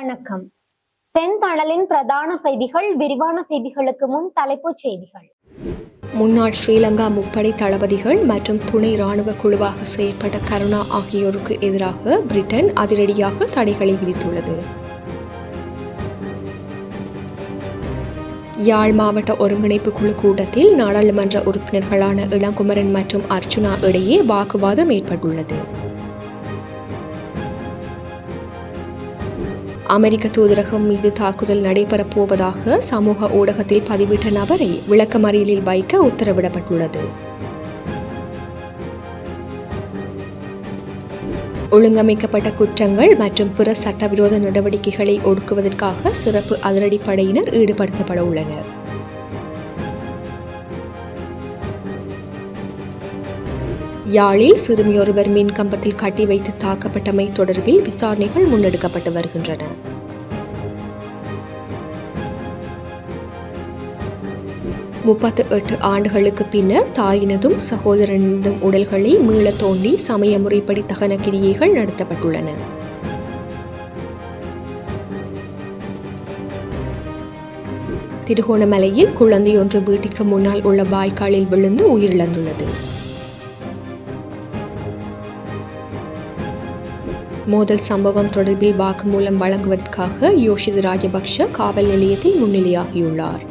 வணக்கம். செந்தணலின் பிரதான செய்திகள் விரிவான செய்திகளுக்கு முன் தலைப்புச் செய்திகள். முன்னாள் ஸ்ரீலங்கா முப்படை தளபதிகள் மற்றும் துணை ராணுவ குழுவாக செயற்பட்ட கருணா ஆகியோருக்கு எதிராக பிரிட்டன் அதிரடியாக தடைகளை விதித்துள்ளது. யாழ் மாவட்ட ஒருங்கிணைப்பு குழு கூட்டத்தில் நாடாளுமன்ற உறுப்பினர்களான இளங்குமரன் மற்றும் அர்ச்சுனா இடையே வாக்குவாதம் ஏற்பட்டுள்ளது. அமெரிக்க தூதரகம் மீது தாக்குதல் நடைபெறப் போவதாக சமூக ஊடகத்தில் பதிவிட்ட நபரை விளக்கமறியலில் வைக்க உத்தரவிடப்பட்டுள்ளது. ஒழுங்கமைக்கப்பட்ட குற்றங்கள் மற்றும் பிற சட்டவிரோத நடவடிக்கைகளை ஒடுக்குவதற்காக சிறப்பு அதிரடிப்படையினர் ஈடுபடுத்தப்பட உள்ளனர். யாழில் சிறுமியொருவர் மின் கம்பத்தில் கட்டி வைத்து தாக்கப்பட்டமை தொடர்பில் விசாரணைகள் முன்னெடுக்கப்பட்டு வருகின்றன. முப்பத்து எட்டு ஆண்டுகளுக்கு பின்னர் தாயினதும் சகோதரனதும் உடல்களை மீள தோண்டி சமய முறைப்படி தகன கிரியைகள் நடத்தப்பட்டுள்ளன. திருகோணமலையில் குழந்தையொன்று வீட்டுக்கு முன்னால் உள்ள வாய்க்காலில் விழுந்து உயிரிழந்துள்ளது. மோதல் சம்பவம் தொடர்பில் வாக்குமூலம் வழங்குவதற்காக யோஷித் ராஜபக்ஷ காவல் நிலையத்தில் முன்னிலையாகியுள்ளார்.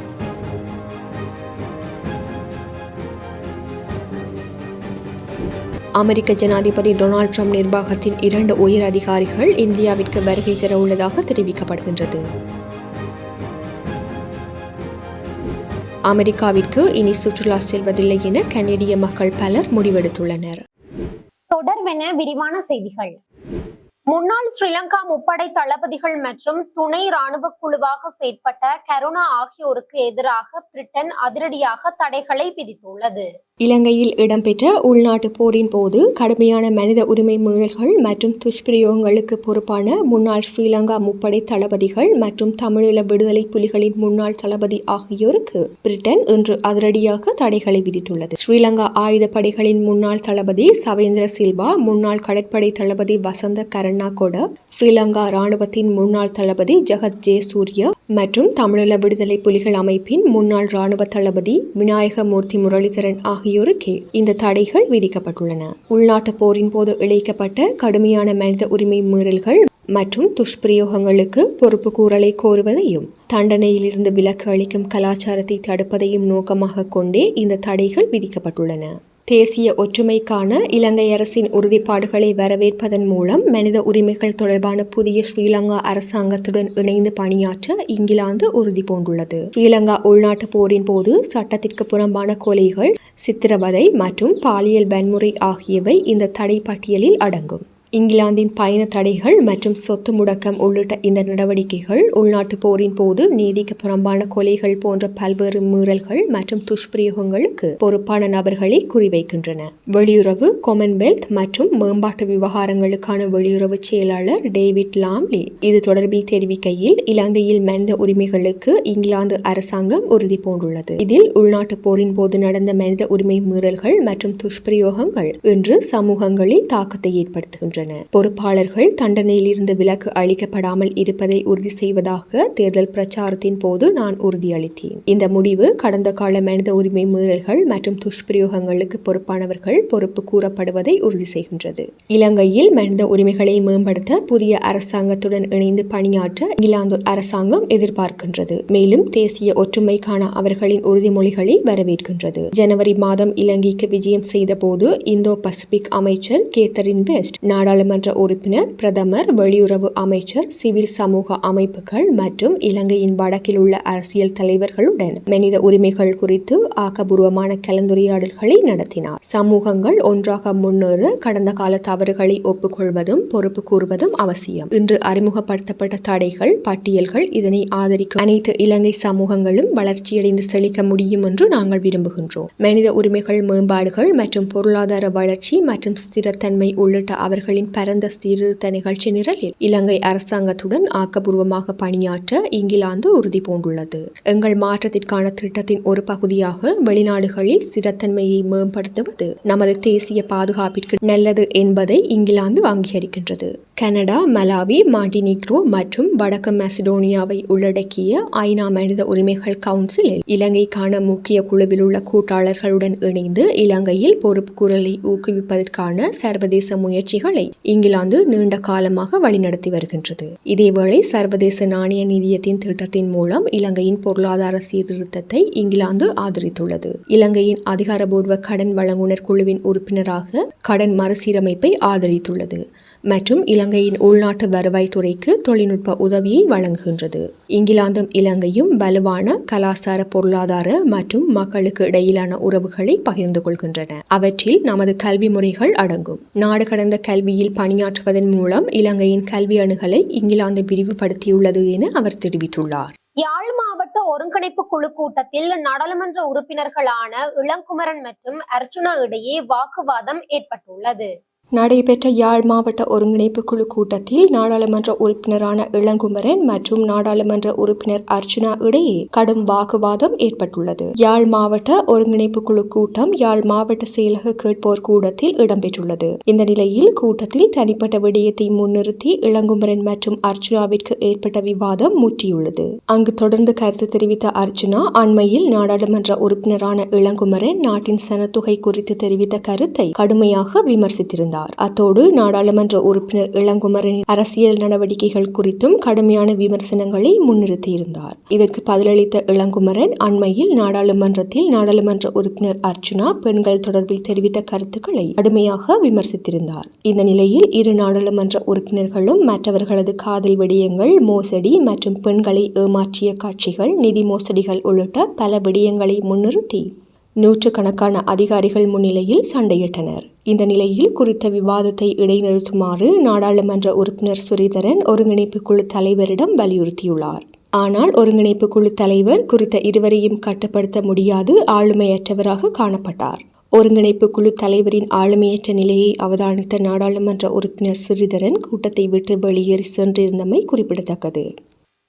அமெரிக்க ஜனாதிபதி டொனால்ட் ட்ரம்ப் நிர்வாகத்தின் இரண்டு உயர் அதிகாரிகள் இந்தியாவிற்கு வருகை தர உள்ளதாக தெரிவிக்கப்படுகின்றது. அமெரிக்காவிற்கு இனி சுற்றுலா செல்வதில்லை என கனேடிய மக்கள் பலர் முடிவெடுத்துள்ளனர். தொடர்வென விரிவான செய்திகள். முன்னாள் ஸ்ரீலங்கா முப்படை தளபதிகள் மற்றும் துணை ராணுவ குழுவாக செயற்பட்ட கருணா ஆகியோருக்கு எதிராக பிரிட்டன் அதிரடியாக தடைகளை விதித்துள்ளது. இலங்கையில் இடம்பெற்ற உள்நாட்டு போரின் போது கடுமையான மனித உரிமை மீறல்கள் மற்றும் துஷ்பிரயோகங்களுக்கு பொறுப்பான முன்னாள் ஸ்ரீலங்கா முப்படை தளபதிகள் மற்றும் தமிழீழ விடுதலை புலிகளின் முன்னாள் தளபதி ஆகியோருக்கு பிரிட்டன் இன்று அதிரடியாக தடைகளை விதித்துள்ளது. ஸ்ரீலங்கா ஆயுதப்படைகளின் முன்னாள் தளபதி சவேந்திர சில்வா முன்னாள் கடற்படை தளபதி வசந்த கரண் கருணாகொட ஸ்ரீலங்கா ராணுவத்தின் முன்னாள் தளபதி ஜெகத் ஜெயசூரிய மற்றும் தமிழீழ விடுதலை புலிகள் அமைப்பின் முன்னாள் ராணுவ தளபதி விநாயகமூர்த்தி முரளிதரன் ஆகியோருக்கே இந்த தடைகள் விதிக்கப்பட்டுள்ளன. உள்நாட்டு போரின் போது இழைக்கப்பட்ட கடுமையான மனித உரிமை மீறல்கள் மற்றும் துஷ்பிரயோகங்களுக்கு பொறுப்பு கூறலை கோருவதையும் தண்டனையிலிருந்து விலக்கு அளிக்கும் கலாச்சாரத்தை தடுப்பதையும் நோக்கமாக கொண்டே இந்த தடைகள் விதிக்கப்பட்டுள்ளன. தேசிய ஒற்றுமைக்கான இலங்கை அரசின் உறுதிப்பாடுகளை வரவேற்பதன் மூலம் மனித உரிமைகள் தொடர்பான புதிய ஸ்ரீலங்கா அரசாங்கத்துடன் இணைந்து பணியாற்ற இங்கிலாந்து உறுதி பூண்டுள்ளது. ஸ்ரீலங்கா உள்நாட்டு போரின் போது சட்டத்திற்கு புறம்பான கொலைகள் சித்திரவதை மற்றும் பாலியல் வன்முறை ஆகியவை இந்த தடை பட்டியலில் அடங்கும். இங்கிலாந்தின் பயண தடைகள் மற்றும் சொத்து முடக்கம் உள்ளிட்ட இந்த நடவடிக்கைகள் உள்நாட்டு போரின் போது நீதிக்கு புறம்பான கொலைகள் போன்ற பல்வேறு மீறல்கள் மற்றும் துஷ்பிரயோகங்களுக்கு பொறுப்பான நபர்களை குறிவைக்கின்றன. வெளியுறவு காமன்வெல்த் மற்றும் மேம்பாட்டு விவகாரங்களுக்கான வெளியுறவு செயலாளர் டேவிட் லாம்லி இது தொடர்பில் தெரிவிக்கையில் இலங்கையில் மனித உரிமைகளுக்கு இங்கிலாந்து அரசாங்கம் உறுதி பூண்டுள்ளது. இதில் உள்நாட்டு போரின் போது நடந்த மனித உரிமை மீறல்கள் மற்றும் துஷ்பிரயோகங்கள் இன்று சமூகங்களில் தாக்கத்தை ஏற்படுத்துகின்றன. பொறுப்பாளர்கள் தண்டனையிலிருந்து விலக்கு அளிக்கப்படாமல் இருப்பதை உறுதி செய்வதாக தேர்தல் பிரச்சாரத்தின் போது நான் உறுதியளித்தேன். இந்த முடிவு கடந்த கால மனித உரிமை மீறல்கள் மற்றும் துஷ்பிரயோகங்களுக்கு பொறுப்பானவர்கள் பொறுப்பு கூறப்படுவதை உறுதி செய்கின்றது. இலங்கையில் மனித உரிமைகளை மேம்படுத்த புதிய அரசாங்கத்துடன் இணைந்து பணியாற்ற இங்கிலாந்து அரசாங்கம் எதிர்பார்க்கின்றது. மேலும் தேசிய ஒற்றுமைக்கான அவர்களின் உறுதிமொழிகளை வரவேற்கின்றது. ஜனவரி மாதம் இலங்கைக்கு விஜயம் செய்த போது இந்தோ பசிபிக் அமைச்சர் கேத்தரின் வெஸ்ட் நாடாளுமன்ற உறுப்பினர் பிரதமர் வெளியுறவு அமைச்சர் சிவில் சமூக அமைப்புகள் மற்றும் இலங்கையின் வடக்கில் உள்ள அரசியல் தலைவர்களுடன் மனித உரிமைகள் குறித்து ஆக்கபூர்வமான கலந்துரையாடல்களை நடத்தினார். சமூகங்கள் ஒன்றாக முன்னேற கடந்த கால தவறுகளை ஒப்புக்கொள்வதும் பொறுப்பு கூறுவதும் அவசியம். இன்று அறிமுகப்படுத்தப்பட்ட தடைகள் பட்டியல்கள் இதனை ஆதரிக்கும் அனைத்து இலங்கை சமூகங்களும் வளர்ச்சியடைந்து செழிக்க முடியும் என்று நாங்கள் விரும்புகின்றோம். மனித உரிமைகள் மேம்பாடுகள் மற்றும் பொருளாதார வளர்ச்சி மற்றும் ஸ்திரத்தன்மை உள்ளிட்ட அவர்களின் பரந்த சீர்திருத்த நிகழ்ச்சி நிரலில் இலங்கை அரசாங்கத்துடன் ஆக்கபூர்வமாக பணியாற்ற இங்கிலாந்து உறுதி பூண்டுள்ளது. எங்கள் மாற்றத்திற்கான திட்டத்தின் ஒரு பகுதியாக வெளிநாடுகளில் ஸ்திரத்தன்மையை மேம்படுத்துவது நமது தேசிய பாதுகாப்பிற்கு நல்லது என்பதை இங்கிலாந்து அங்கீகரிக்கின்றது. கனடா மலாவி மாண்டினிக்ரோ மற்றும் வடக்கு மெசடோனியாவை உள்ளடக்கிய ஐநா மனித உரிமைகள் கவுன்சிலில் இலங்கைக்கான முக்கிய குழுவில் உள்ள கூட்டாளர்களுடன் இணைந்து இலங்கையில் பொறுப்புக்கூறலை ஊக்குவிப்பதற்கான சர்வதேச முயற்சிகளை இங்கிலாந்து நீண்ட காலமாக வழிநடத்தி வருகின்றது. இதேவேளை சர்வதேச நாணய நிதியத்தின் திட்டத்தின் மூலம் இலங்கையின் பொருளாதார சீர்திருத்தத்தை இங்கிலாந்து ஆதரித்துள்ளது. இலங்கையின் அதிகாரபூர்வ கடன் வழங்குனர் குழுவின் உறுப்பினராக கடன் மறுசீரமைப்பை ஆதரித்துள்ளது. மற்றும் இலங்கையின் உள்நாட்டு வருவாய்த்துறைக்கு தொழில்நுட்ப உதவியை வழங்குகின்றது. இங்கிலாந்தும் இலங்கையும் வலுவான கலாசார பொருளாதார மற்றும் மக்களுக்கு இடையிலான உறவுகளை பகிர்ந்து கொள்கின்றன. அவற்றில் நமது கல்வி முறைகள் அடங்கும். நாடு கடந்த கல்வியில் பணியாற்றுவதன் மூலம் இலங்கையின் கல்வி அணுகலை இங்கிலாந்து விரிவுபடுத்தியுள்ளது என அவர் தெரிவித்துள்ளார். யாழ் மாவட்ட ஒருங்கிணைப்பு குழு கூட்டத்தில் நாடாளுமன்ற உறுப்பினர்களான இளங்குமரன் மற்றும் அர்ச்சுனா இடையே வாக்குவாதம் ஏற்பட்டுள்ளது. நடைபெற்ற யாழ் மாவட்ட ஒருங்கிணைப்பு குழு கூட்டத்தில் நாடாளுமன்ற உறுப்பினரான இளங்குமரன் மற்றும் நாடாளுமன்ற உறுப்பினர் அர்ச்சுனா இடையே கடும் வாக்குவாதம் ஏற்பட்டுள்ளது. யாழ் மாவட்ட ஒருங்கிணைப்பு குழு கூட்டம் யாழ் மாவட்ட செயலக கேட்போர் கூடத்தில் இடம்பெற்றுள்ளது. இந்த நிலையில் கூட்டத்தில் தனிப்பட்ட விடயத்தை முன்னிறுத்தி இளங்குமரன் மற்றும் அர்ச்சுனாவிற்கு ஏற்பட்ட விவாதம் முற்றியுள்ளது. அங்கு தொடர்ந்து கருத்து தெரிவித்த அர்ச்சுனா அண்மையில் நாடாளுமன்ற உறுப்பினரான இளங்குமரன் நாட்டின் சனத்தொகை குறித்து தெரிவித்த கருத்தை கடுமையாக விமர்சித்திருந்தார். அத்தோடு நாடாளுமன்ற உறுப்பினர் இளங்குமரனின் அரசியல் நடவடிக்கைகள் குறித்தும் கடுமையான விமர்சனங்களை முன்னிறுத்தியிருந்தார். இதற்கு பதிலளித்த இளங்குமரன் அண்மையில் நாடாளுமன்றத்தில் நாடாளுமன்ற உறுப்பினர் அர்ச்சுனா பெண்கள் தொடர்பில் தெரிவித்த கருத்துக்களை கடுமையாக விமர்சித்திருந்தார். இந்த நிலையில் இரு நாடாளுமன்ற உறுப்பினர்களும் மற்றவர்களது காதல் விடயங்கள் மோசடி மற்றும் பெண்களை ஏமாற்றிய காட்சிகள் நிதி மோசடிகள் உள்ளிட்ட பல விடயங்களை முன்னிறுத்தி நூற்றுக்கணக்கான அதிகாரிகள் முன்னிலையில் சண்டையிட்டனர். இந்த நிலையில் குறித்த விவாதத்தை இடைநிறுத்துமாறு நாடாளுமன்ற உறுப்பினர் சுரீதரன் ஒருங்கிணைப்பு குழு தலைவரிடம் வலியுறுத்தியுள்ளார். ஆனால் ஒருங்கிணைப்பு குழு தலைவர் குறித்த இருவரையும் கட்டுப்படுத்த முடியாது ஆளுமையற்றவராக காணப்பட்டார். ஒருங்கிணைப்பு குழு தலைவரின் ஆளுமையற்ற நிலையை அவதானித்த நாடாளுமன்ற உறுப்பினர் சிறிதரன் கூட்டத்தை விட்டு வெளியேறி சென்றிருந்தமை குறிப்பிடத்தக்கது.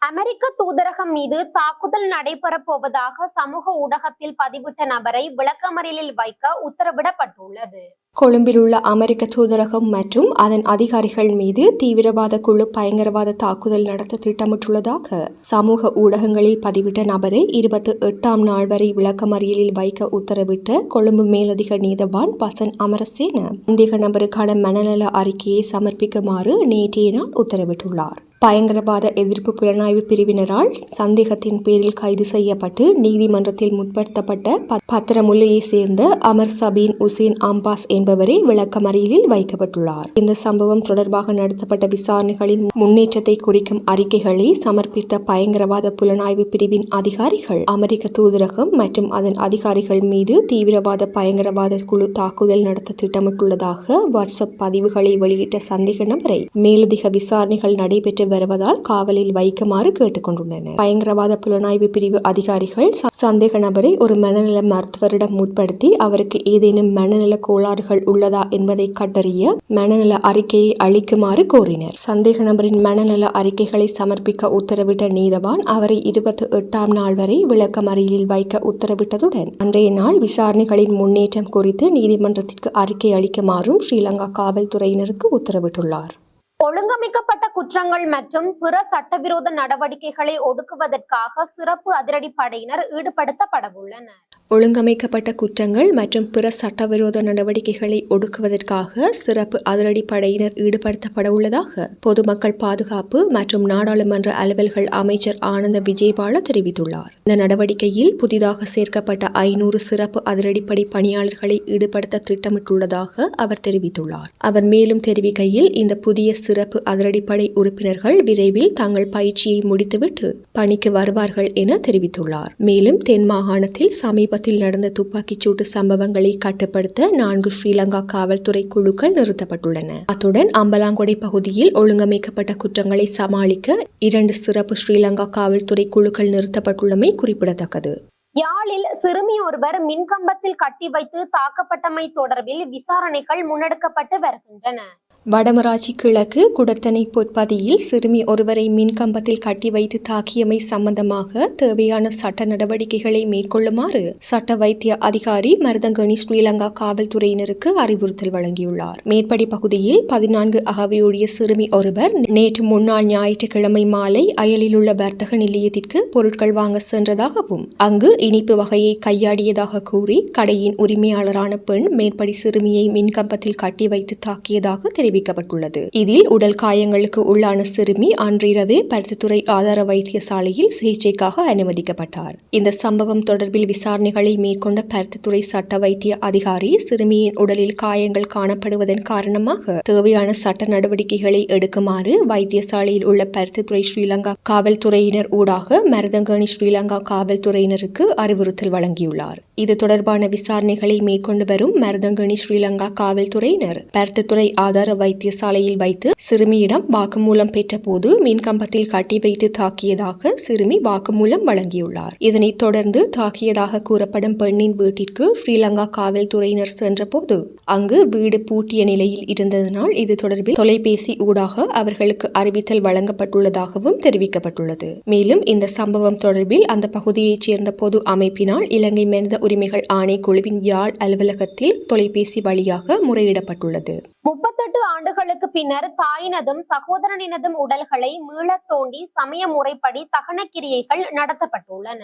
அமெரிக்க தூதரகம் மீது தாக்குதல் நடைபெறப் போவதாக சமூக ஊடகத்தில் பதிவிட்ட நபரை விளக்கமறியலில் வைக்க உத்தரவிடப்பட்டுள்ளது. கொழும்பில் உள்ள அமெரிக்க தூதரகம் மற்றும் அதன் அதிகாரிகள் மீது தீவிரவாத குழு பயங்கரவாத தாக்குதல் நடத்த திட்டமிட்டுள்ளதாக சமூக ஊடகங்களில் பதிவிட்ட நபரை இருபத்தி எட்டாம் நாள் வரை விளக்கமறியலில் வைக்க உத்தரவிட்ட கொழும்பு மேலதிக நீதவான் பசன் அமரசேன. சந்தேக நபருக்கான மனநல அறிக்கையை சமர்ப்பிக்குமாறு நேற்றைய நாள் உத்தரவிட்டுள்ளார். பயங்கரவாத எதிர்ப்பு புலனாய்வு பிரிவினரால் சந்தேகத்தின் பேரில் கைது செய்யப்பட்டு நீதிமன்றத்தில் முற்படுத்தப்பட்ட பத்திரமுல்லையை சேர்ந்த அமர் சபீன் உசேன் அம்பாஸ் என்பவரே விளக்கமறியலில் வைக்கப்பட்டுள்ளார். இந்த சம்பவம் தொடர்பாக நடத்தப்பட்ட விசாரணைகளின் முன்னேற்றத்தை குறிக்கும் அறிக்கைகளை சமர்ப்பித்த பயங்கரவாத புலனாய்வு பிரிவின் அதிகாரிகள் அமெரிக்க தூதரகம் மற்றும் அதன் அதிகாரிகள் மீது தீவிரவாத பயங்கரவாத குழு தாக்குதல் நடத்த திட்டமிட்டுள்ளதாக வாட்ஸ்அப் பதிவுகளை வெளியிட்ட சந்தேக நபரை மேலதிக விசாரணைகள் நடைபெற்ற வருவதால் காவலில் வைக்குமாறு கேட்டுக்கொண்டுள்ளனர். பயங்கரவாத புலனாய்வு பிரிவு அதிகாரிகள் சந்தேக நபரை ஒரு மனநல மருத்துவரிடம் முற்படுத்தி அவருக்கு ஏதேனும் மனநல கோளாறுகள் உள்ளதா என்பதை கண்டறிய மனநல அறிக்கையை அளிக்குமாறு கோரினர். சந்தேக நபரின் மனநல அறிக்கைகளை சமர்ப்பிக்க உத்தரவிட்ட நீதவான் அவரை இருபத்தி எட்டாம் நாள் வரை விளக்கமறியலில் வைக்க உத்தரவிட்டதுடன் அன்றைய நாள் விசாரணைகளின் முன்னேற்றம் குறித்து நீதிமன்றத்திற்கு அறிக்கை அளிக்குமாறும் ஸ்ரீலங்கா காவல்துறையினருக்கு உத்தரவிட்டுள்ளார். ஒழுங்கமைக்கப்பட்ட குற்றங்கள் மற்றும் பிற சட்டவிரோத நடவடிக்கைகளை ஒடுக்குவதற்காக சிறப்பு அதிரடிப்படையினர் ஈடுபடுத்தப்படவுள்ளனர். ஒழுங்கமைக்கப்பட்ட குற்றங்கள் மற்றும் பிற சட்டவிரோத நடவடிக்கைகளை ஒடுக்குவதற்காக சிறப்பு அதிரடிப்படையினர் ஈடுபடுத்தப்பட உள்ளதாக பொதுமக்கள் பாதுகாப்பு மற்றும் நாடாளுமன்ற அலுவல்கள் அமைச்சர் ஆனந்த விஜயபால தெரிவித்துள்ளார். இந்த நடவடிக்கையில் புதிதாக சேர்க்கப்பட்ட ஐநூறு சிறப்பு அதிரடிப்படை பணியாளர்களை ஈடுபடுத்த திட்டமிட்டுள்ளதாக அவர் தெரிவித்துள்ளார். அவர் மேலும் தெரிவிக்கையில் இந்த புதிய சிறப்பு அதிரடிப்படை உறுப்பினர்கள் விரைவில் தங்கள் பயிற்சியை முடித்துவிட்டு பணிக்கு வருவார்கள் என தெரிவித்துள்ளார். மேலும் தென் மாகாணத்தில் சமீபத்தில் நடந்த துப்பாக்கிச் சூட்டு சம்பவங்களை கட்டுப்படுத்த நான்கு ஸ்ரீலங்கா காவல்துறை குழுக்கள் நிறுத்தப்பட்டுள்ளன. அத்துடன் அம்பலாங்கொடை பகுதியில் ஒழுங்கமைக்கப்பட்ட குற்றங்களை சமாளிக்க இரண்டு சிறப்பு ஸ்ரீலங்கா காவல்துறை குழுக்கள் நிறுத்தப்பட்டுள்ளமை குறிப்பிடத்தக்கது. யாழில் சிறுமி ஒருவர் மின்கம்பத்தில் கட்டி வைத்து தாக்கப்பட்டமை தொடர்பில் விசாரணைகள் முன்னெடுக்கப்பட்டு வருகின்றன. வடமராட்சி கிழக்கு குடத்தனை பொற்பதியில் சிறுமி ஒருவரை மின்கம்பத்தில் கட்டி வைத்து தாக்கியமை சம்பந்தமாக தேவையான சட்ட நடவடிக்கைகளை மேற்கொள்ளுமாறு சட்ட வைத்திய அதிகாரி மருதங்கணி ஸ்ரீலங்கா காவல்துறையினருக்கு அறிவுறுத்தல் வழங்கியுள்ளார். மேற்படி பகுதியில் பதினான்கு அகவையுடைய சிறுமி ஒருவர் நேற்று முன்னாள் ஞாயிற்றுக்கிழமை மாலை அயலில் உள்ள வர்த்தக நிலையத்திற்கு பொருட்கள் வாங்க சென்றதாகவும் அங்கு இனிப்பு வகையை கையாடியதாக கூறி கடையின் உரிமையாளரான பெண் மேற்படி சிறுமியை மின்கம்பத்தில் கட்டி வைத்து தாக்கியதாக தெரிவித்தார். தெரிவிக்கப்பட்டுள்ளது. இதில் உடல் காயங்களுக்கு உள்ளான சிறுமி அன்றிரவே பருத்தித்துறை ஆதார வைத்தியசாலையில் சிகிச்சைக்காக அனுமதிக்கப்பட்டார். இந்த சம்பவம் தொடர்பில் விசாரணைகளை மேற்கொண்ட பருத்தித்துறை சட்ட வைத்திய அதிகாரி சிறுமியின் உடலில் காயங்கள் காணப்படுவதன் காரணமாக தேவையான சட்ட நடவடிக்கைகளை எடுக்குமாறு வைத்தியசாலையில் உள்ள பருத்தித்துறை ஸ்ரீலங்கா காவல்துறையினர் ஊடாக மருதங்கணி ஸ்ரீலங்கா காவல்துறையினருக்கு அறிவுறுத்தல் வழங்கியுள்ளார். இது தொடர்பான விசாரணைகளை மேற்கொண்டு வரும் மருதங்கணி ஸ்ரீலங்கா காவல்துறையினர். பருத்தத்துறை ஆதார வைத்தியசாலையில் வைத்து சிறுமியிடம் வாக்குமூலம் பெற்றபோது மின்கம்பத்தில் கட்டி வைத்து தாக்கியதாக சிறுமி வாக்குமூலம் வழங்கியுள்ளார். இதனைத் தொடர்ந்து தாக்கியதாக கூறப்படும் பெண்ணின் வீட்டிற்கு ஸ்ரீலங்கா காவல்துறையினர் சென்றபோது அங்கு வீடு பூட்டிய நிலையில் இருந்ததனால் இது தொடர்பில் தொலைபேசி ஊடாக அவர்களுக்கு அறிவித்தல் வழங்கப்பட்டுள்ளதாகவும் தெரிவிக்கப்பட்டுள்ளது. மேலும் இந்த சம்பவம் தொடர்பில் அந்த பகுதியைச் சேர்ந்த பொது அமைப்பினால் இலங்கை மனித உரிமைகள் ஆணைக்குழுவின் யாழ் அலுவலகத்தில் தொலைபேசி வழியாக முறையிடப்பட்டுள்ளது. முப்பத்தெட்டு ஆண்டுகளுக்கு பின்னர் தாயினதும் சகோதரனினதும் உடல்களை மீளத் தோண்டி சமய முறைப்படி தகன கிரியைகள் நடத்தப்பட்டுள்ளன.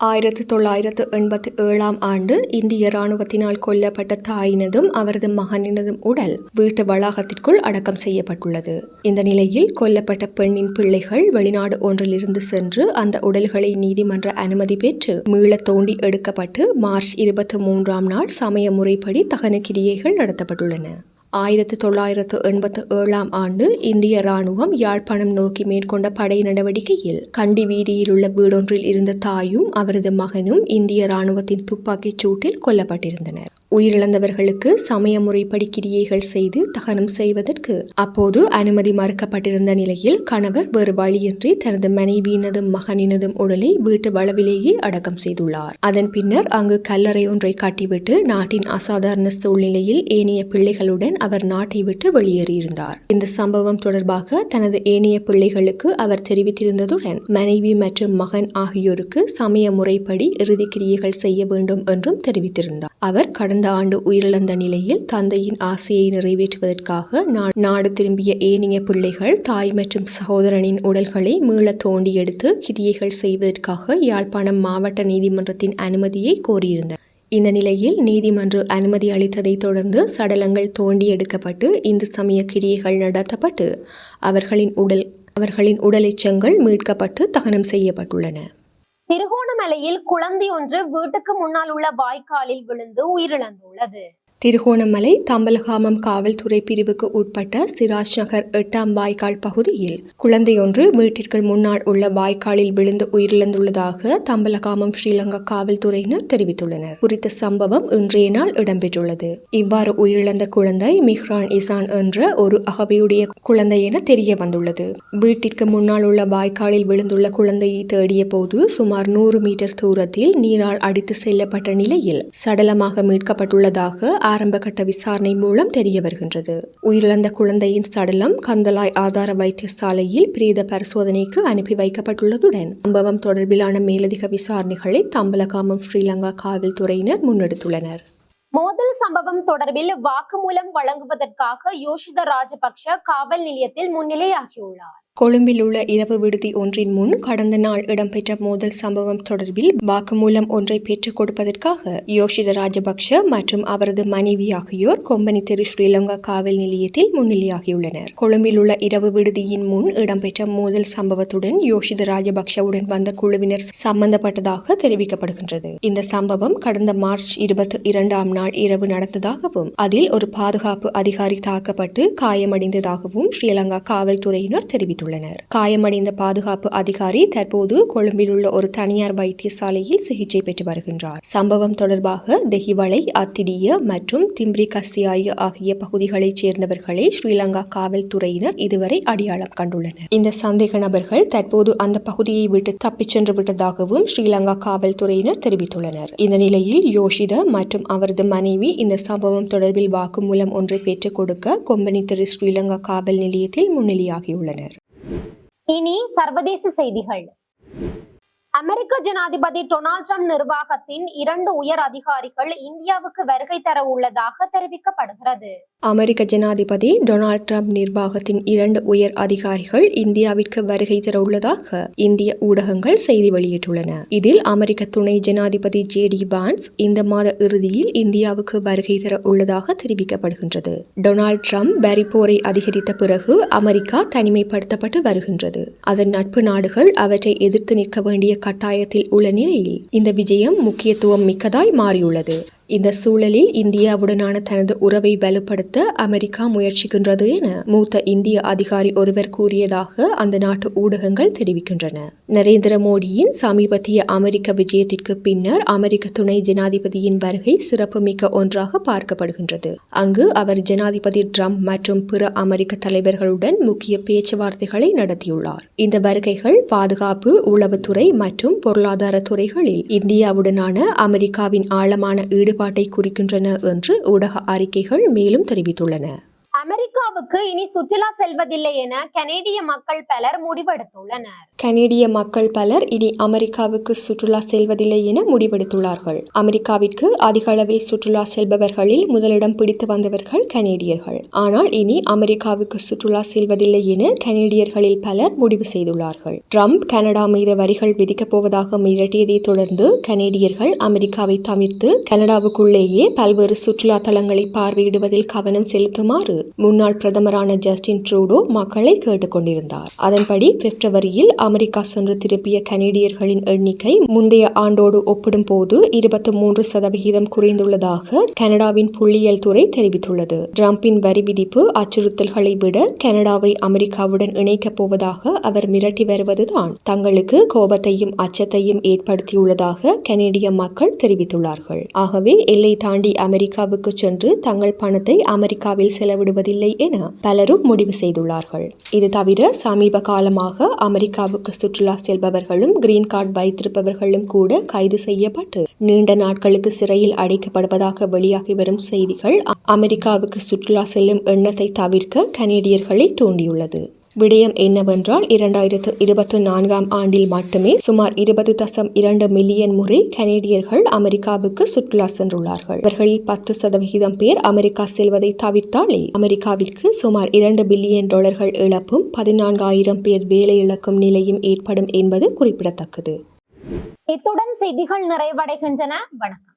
ஆயிரத்து தொள்ளாயிரத்து எண்பத்தி ஏழாம் ஆண்டு இந்திய இராணுவத்தினால் கொல்லப்பட்ட தாயினதும் அவரது மகனினதும் உடல் வீட்டு வளாகத்திற்குள் அடக்கம் செய்யப்பட்டுள்ளது. இந்த நிலையில் கொல்லப்பட்ட பெண்ணின் பிள்ளைகள் வெளிநாடு ஒன்றிலிருந்து சென்று அந்த உடல்களை நீதிமன்ற அனுமதி பெற்று மீள தோண்டி எடுக்கப்பட்டு மார்ச் இருபத்தி மூன்றாம் நாள் சமய முறைப்படி தகன கிரியைகள் நடத்தப்பட்டுள்ளன. ஆயிரத்து தொள்ளாயிரத்து எண்பத்து ஏழாம் ஆண்டு இந்திய ராணுவம் யாழ்ப்பாணம் நோக்கி மேற்கொண்ட படை நடவடிக்கையில் கண்டி வீதியில் உள்ள வீடொன்றில் இருந்த தாயும் அவரது மகனும் இந்திய ராணுவத்தின் துப்பாக்கிச் சூட்டில் கொல்லப்பட்டிருந்தனர். உயிரிழந்தவர்களுக்கு சமய முறைப்படி கிரியைகள் செய்து தகனம் செய்வதற்கு அப்போது அனுமதி மறுக்கப்பட்டிருந்த நிலையில் கணவர் வேறு வழியின்றி தனது மனைவியினதும் மகனினதும் உடலை வீட்டு வளவிலேயே அடக்கம் செய்துள்ளார். அதன் பின்னர் அங்கு கல்லறை ஒன்றை கட்டிவிட்டு நாட்டின் அசாதாரண சூழ்நிலையில் ஏனைய பிள்ளைகளுடன் அவர் நாட்டை விட்டு வெளியேறியிருந்தார். இந்த சம்பவம் தொடர்பாக தனது ஏனைய பிள்ளைகளுக்கு அவர் தெரிவித்திருந்ததுடன் மனைவி மற்றும் மகன் ஆகியோருக்கு சமய முறைப்படி இறுதி கிரியைகள் செய்ய வேண்டும் என்றும் தெரிவித்திருந்தார். அவர் கடந்த ஆண்டு உயிரிழந்த நிலையில் தந்தையின் ஆசையை நிறைவேற்றுவதற்காக நா- நாடு திரும்பிய ஏனைய பிள்ளைகள் தாய் மற்றும் சகோதரனின் உடல்களை மீள தோண்டி எடுத்து கிரியைகள் செய்வதற்காக யாழ்ப்பாணம் மாவட்ட நீதிமன்றத்தின் அனுமதியை கோரியிருந்தனர். இந்த நிலையில் நீதிமன்ற அனுமதி அளித்ததைத் தொடர்ந்து சடலங்கள் தோண்டி எடுக்கப்பட்டு இந்து சமய கிரியைகள் நடத்தப்பட்டு அவர்களின் உடல் அவர்களின் உடலெச்சங்கள் மீட்கப்பட்டு தகனம் செய்யப்பட்டுள்ளன. திருகோணமலையில் குழந்தை ஒன்று வீட்டுக்கு முன்னால் உள்ள வாய்க்காலில் விழுந்து உயிரிழந்துள்ளது. திருகோணமலை தம்பலகாமம் காவல்துறை பிரிவுக்கு உட்பட்ட சிராஜ் நகர் எட்டாம் வாய்க்கால் பகுதியில் குழந்தையொன்று வீட்டிற்கு முன்னால் உள்ள வாய்க்காலில் விழுந்து உயிரிழந்துள்ளதாக தம்பலகாமம் ஸ்ரீலங்கா காவல்துறையினர் தெரிவித்துள்ளனர். குறித்த சம்பவம் இன்றைய நாள் இடம்பெற்றுள்ளது. இவ்வாறு உயிரிழந்த குழந்தை மிஹ்ரான் இசான் என்ற ஒரு அகவையுடைய குழந்தை என தெரிய வந்துள்ளது. வீட்டிற்கு முன்னால் உள்ள வாய்க்காலில் விழுந்துள்ள குழந்தையை தேடிய போது சுமார் நூறு மீட்டர் தூரத்தில் நீரால் அடித்து செல்லப்பட்ட நிலையில் சடலமாக மீட்கப்பட்டுள்ளதாக ஆரம்பகட்ட விசாரணை மூலம் தெரிய வருகின்றது. உயிரிழந்த குழந்தையின் சடலம் கந்தலாய் ஆதார வைத்தியசாலையில் பிரேத பரிசோதனைக்கு அனுப்பி வைக்கப்பட்டுள்ளதுடன் சம்பவம் தொடர்பிலான மேலதிக விசாரணைகளை தம்பலகாமம் ஸ்ரீலங்கா காவல்துறையினர் முன்னெடுத்துள்ளனர். மோதல் சம்பவம் தொடர்பில் வாக்குமூலம் வழங்குவதற்காக யோஷித ராஜபக்ஷ காவல் நிலையத்தில் முன்னிலையாகியுள்ளார். கொழும்பில் உள்ள இரவு விடுதி ஒன்றின் முன் கடந்த நாள் இடம்பெற்ற மோதல் சம்பவம் தொடர்பில் வாக்குமூலம் ஒன்றை பெற்றுக் கொடுப்பதற்காக யோஷித ராஜபக்ஷ மற்றும் அவரது மனைவி ஆகியோர் கொம்பனி தெரு ஸ்ரீலங்கா காவல் நிலையத்தில் முன்னிலையாகியுள்ளனர். கொழும்பில் உள்ள இரவு விடுதியின் முன் இடம்பெற்ற மோதல் சம்பவத்துடன் யோஷித ராஜபக்ஷவுடன் வந்த குழுவினர் சம்பந்தப்பட்டதாக தெரிவிக்கப்படுகின்றது. இந்த சம்பவம் கடந்த மார்ச் இருபத்தி இரண்டாம் நாள் இரவு நடந்ததாகவும் அதில் ஒரு பாதுகாப்பு அதிகாரி தாக்கப்பட்டு காயமடைந்ததாகவும் ஸ்ரீலங்கா காவல்துறையினர் தெரிவித்துள்ளனர். தெரிவித்துள்ளனர் காயமடைந்த பாதுகாப்பு அதிகாரி தற்போது கொழும்பில் உள்ள ஒரு தனியார் வைத்தியசாலையில் சிகிச்சை பெற்று வருகின்றார். சம்பவம் தொடர்பாக தெஹிவளை அத்திடிய மற்றும் திம்ரி கஸ்தியாய ஆகிய பகுதிகளைச் சேர்ந்தவர்களை ஸ்ரீலங்கா காவல்துறையினர் இதுவரை அடையாளம் கண்டுள்ளனர். இந்த சந்தேக நபர்கள் தற்போது அந்த பகுதியை விட்டு தப்பிச் சென்று விட்டதாகவும் ஸ்ரீலங்கா காவல்துறையினர் தெரிவித்துள்ளனர். இந்த நிலையில் யோஷித மற்றும் அவரது மனைவி இந்த சம்பவம் தொடர்பில் வாக்குமூலம் ஒன்றை பெற்றுக் கொடுக்க கொம்பனி திரு ஸ்ரீலங்கா காவல் நிலையத்தில் முன்னிலையாகியுள்ளனர். இனி சர்வதேச செய்திகள். அமெரிக்க ஜனாதிபதி டொனால்ட் ட்ரம்ப் நிர்வாகத்தின் இரண்டு உயர் அதிகாரிகள் இந்தியாவுக்கு வருகை தர உள்ளதாக தெரிவிக்கப்படுகிறது. அமெரிக்க ஜனாதிபதி டொனால்ட் ட்ரம்ப் நிர்வாகத்தின் இரண்டு உயர் அதிகாரிகள் இந்தியாவிற்கு வருகை தர உள்ளதாக இந்திய ஊடகங்கள் செய்தி வெளியிட்டுள்ளன. இதில் அமெரிக்க துணை ஜனாதிபதி ஜே டி வான்ஸ் இந்த மாத இறுதியில் இந்தியாவுக்கு வருகை தர உள்ளதாக தெரிவிக்கப்படுகின்றது. டொனால்ட் ட்ரம்ப் வரி போரை அதிகரித்த பிறகு அமெரிக்கா தனிமைப்படுத்தப்பட்டு வருகின்றது. அதன் நட்பு நாடுகள் அவற்றை எதிர்த்து நிற்க வேண்டிய கட்டாயத்தில் உள்ள நிலையில் இந்த விஜயம் முக்கியத்துவம் மிக்கதாய் மாறியுள்ளது. இந்த சூழலில் இந்தியாவுடனான தனது உறவை வலுப்படுத்த அமெரிக்கா முயற்சிக்கின்றது என மூத்த இந்திய அதிகாரி ஒருவர் கூறியதாக அந்த நாட்டு ஊடகங்கள் தெரிவிக்கின்றன. நரேந்திர மோடியின் சமீபத்திய அமெரிக்க விஜயத்திற்கு பின்னர் அமெரிக்க துணை ஜனாதிபதியின் வருகை சிறப்புமிக்க ஒன்றாக பார்க்கப்படுகின்றது. அங்கு அவர் ஜனாதிபதி ட்ரம்ப் மற்றும் பிற அமெரிக்க தலைவர்களுடன் முக்கிய பேச்சுவார்த்தைகளை நடத்தியுள்ளார். இந்த வருகைகள் பாதுகாப்பு உளவுத்துறை மற்றும் பொருளாதார துறைகளில் இந்தியாவுடனான அமெரிக்காவின் ஆழமான ஈடுபாட்டை குறிக்கின்றன என்று ஊடக அறிக்கைகள் மேலும் தெரிவித்துள்ளன. அமெரிக்காவுக்கு இனி சுற்றுலா செல்வதில்லை என கனேடிய மக்கள் பலர் முடிவெடுத்துள்ளனர். கனேடிய மக்கள் பலர் இனி அமெரிக்காவுக்கு சுற்றுலா செல்வதில்லை என முடிவெடுத்துள்ளார்கள். அமெரிக்காவிற்கு அதிக அளவில் சுற்றுலா செல்பவர்களில் முதலிடம் பிடித்து வந்தவர்கள் கனேடியர்கள். ஆனால் இனி அமெரிக்காவுக்கு சுற்றுலா செல்வதில்லை என கனேடியர்களில் பலர் முடிவு செய்துள்ளார்கள். ட்ரம்ப் கனடா மீது வரிகள் விதிக்கப் போவதாக மிரட்டியதை தொடர்ந்து கனேடியர்கள் அமெரிக்காவை தவிர்த்து கனடாவுக்குள்ளேயே பல்வேறு சுற்றுலா தலங்களை பார்வையிடுவதில் கவனம் செலுத்துமாறு முன்னாள் பிரதமரான ஜஸ்டின் ட்ரூடோ மக்களை கேட்டுக்கொண்டிருந்தார். அதன்படி பிப்ரவரியில் அமெரிக்கா சென்று திருப்பிய கனேடியர்களின் எண்ணிக்கை முந்தைய ஆண்டோடு ஒப்பிடும்போது இருபத்தி மூன்று சதவிகிதம் குறைந்துள்ளதாக கனடாவின் புள்ளியியல் துறை தெரிவித்துள்ளது. டிரம்பின் வரி விதிப்பு அச்சுறுத்தல்களை விட கனடாவை அமெரிக்காவுடன் இணைக்கப் போவதாக அவர் மிரட்டி வருவதுதான் தங்களுக்கு கோபத்தையும் அச்சத்தையும் ஏற்படுத்தியுள்ளதாக கனேடிய மக்கள் தெரிவித்துள்ளார்கள். ஆகவே எல்லை தாண்டி அமெரிக்காவுக்கு சென்று தங்கள் பணத்தை அமெரிக்காவில் செலவிடுவதில்லை என பலரும் முடிவு செய்துள்ளார்கள். இது தவிர சமீப காலமாக அமெரிக்காவுக்கு சுற்றுலா செல்பவர்களும் கிரீன் கார்டு வைத்திருப்பவர்களும் கூட கைது செய்யப்பட்டு நீண்ட நாட்களுக்கு சிறையில் அடைக்கப்படுவதாக வெளியாகி வரும் செய்திகள் அமெரிக்காவுக்கு சுற்றுலா செல்லும் எண்ணத்தை தவிர்க்க கனேடியர்களை தூண்டியுள்ளது. விடயம் என்னவென்றால் இரண்டாயிரத்து இருபத்தி நான்காம் ஆண்டில் மட்டுமே சுமார் இருபது தசம் இரண்டு மில்லியன் முறை கனேடியர்கள் அமெரிக்காவுக்கு சுற்றுலா சென்றுள்ளார்கள். இவர்களில் பத்து சதவிகிதம் பேர் அமெரிக்கா செல்வதை தவிர்த்தாலே அமெரிக்காவிற்கு சுமார் இரண்டு பில்லியன் டாலர்கள் இழப்பும் பதினான்காயிரம் பேர் வேலை இழக்கும் நிலையும் ஏற்படும் என்பது குறிப்பிடத்தக்கது. இத்துடன் செய்திகள் நிறைவடைகின்றன. வணக்கம்.